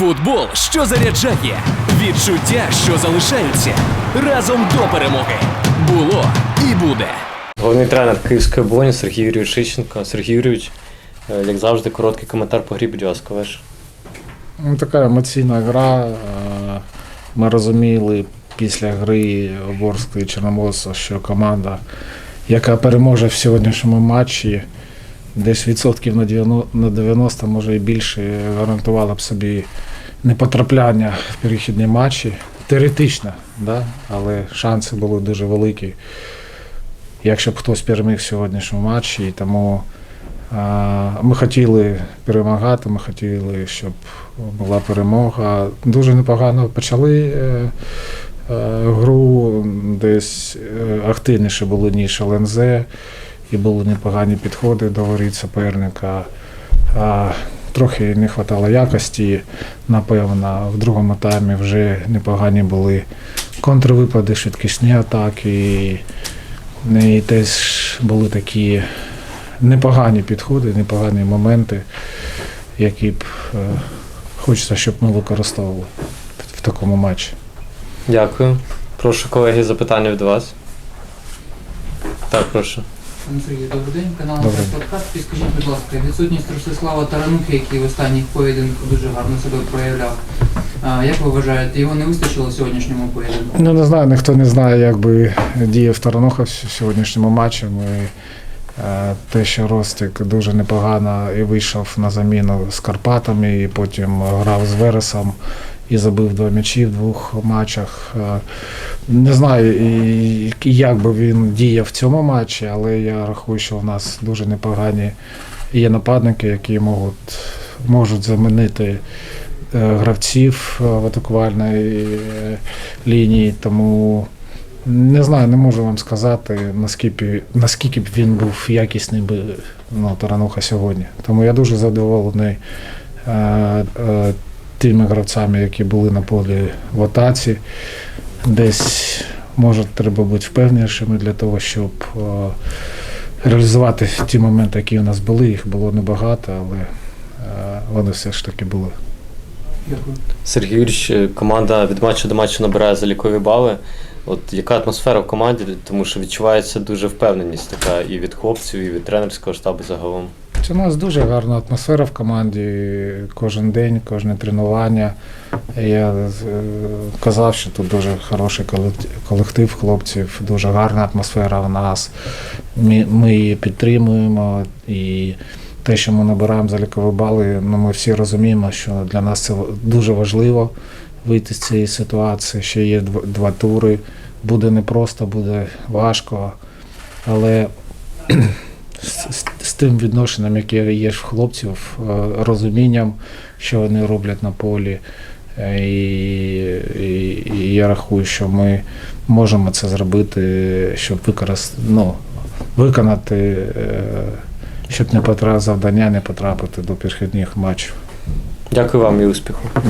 Футбол, що заряджає, відчуття, що залишаються разом до перемоги. Було і буде. Головний тренер Київської оболоні Сергій Юрійович Шищенко. Сергій Юрійович, е, як завжди, короткий коментар по грі, будь ласка, ваш. Ну, така емоційна гра. Е, Ми розуміли після гри Ворскли і Чорноморська, що команда, яка переможе в сьогоднішньому матчі, десь відсотків на 90, на 90 може і більше, гарантувала б собі непотрапляння в перехідні матчі. Теоретично, да? але шанси були дуже великі. Якщо б хтось переміг сьогоднішньому матчі, і тому а, Ми хотіли перемагати, ми хотіли, щоб була перемога. Дуже непогано почали е, е, гру, десь е, активніше були, ніж ЛНЗ, і були непогані підходи до воріт суперника. А, трохи не вистачало якості, напевно. В другому таймі вже непогані були контрвипади, швидкісні атаки. І теж були такі непогані підходи, непогані моменти, які б е, хочеться, щоб ми використовували в такому матчі. Дякую. Прошу, колеги, запитання від вас. Так, прошу. Пане Сергію, добрий день, канал Добрий. «Наш подкаст. Підскажіть, будь ласка, відсутність Ростислава Таранухи, який в останніх поєдинках дуже гарно себе проявляв. А, Як ви вважаєте, його не вистачило в сьогоднішньому поєдинку? Ну не знаю, ніхто не знає, як би діяв Тарануха в сьогоднішньому матчі. Ми, е, те, що Ростик дуже непогано і вийшов на заміну з Карпатами, і потім грав з Вересом і забив два м'ячі в двох матчах. Е, Не знаю, як би він діяв в цьому матчі, але я рахую, що в нас дуже непогані є нападники, які можуть, можуть замінити е, гравців е, в атакувальній лінії. Тому не знаю, не можу вам сказати, наскільки, наскільки б він був якісний би ну, Тарануха сьогодні. Тому я дуже задоволений тими гравцями, які були на полі в атаці. Десь може треба бути впевненішими для того, щоб е, реалізувати ті моменти, які у нас були. Їх було небагато, але е, вони все ж таки були. Сергій Юрійович, е, команда від матчу до матчу набирає залікові бали. От яка атмосфера в команді, тому що відчувається дуже впевненість така і від хлопців, і від тренерського штабу загалом. У нас дуже гарна атмосфера в команді. Кожен день, кожне тренування. Я е, казав, що тут дуже хороший колектив хлопців, дуже гарна атмосфера в нас. Ми, її підтримуємо і те, що ми набираємо залікові бали, ну ми всі розуміємо, що для нас це дуже важливо вийти з цієї ситуації. Ще є два тури. Буде непросто, буде важко. Але тим відношенням, яке є в хлопців, е, розумінням, що вони роблять на полі. Е, І, і, і я рахую, що ми можемо це зробити, щоб використ... ну, виконати, е, щоб не потра... завдання не потрапити до перехідних матчів. Дякую вам і успіху.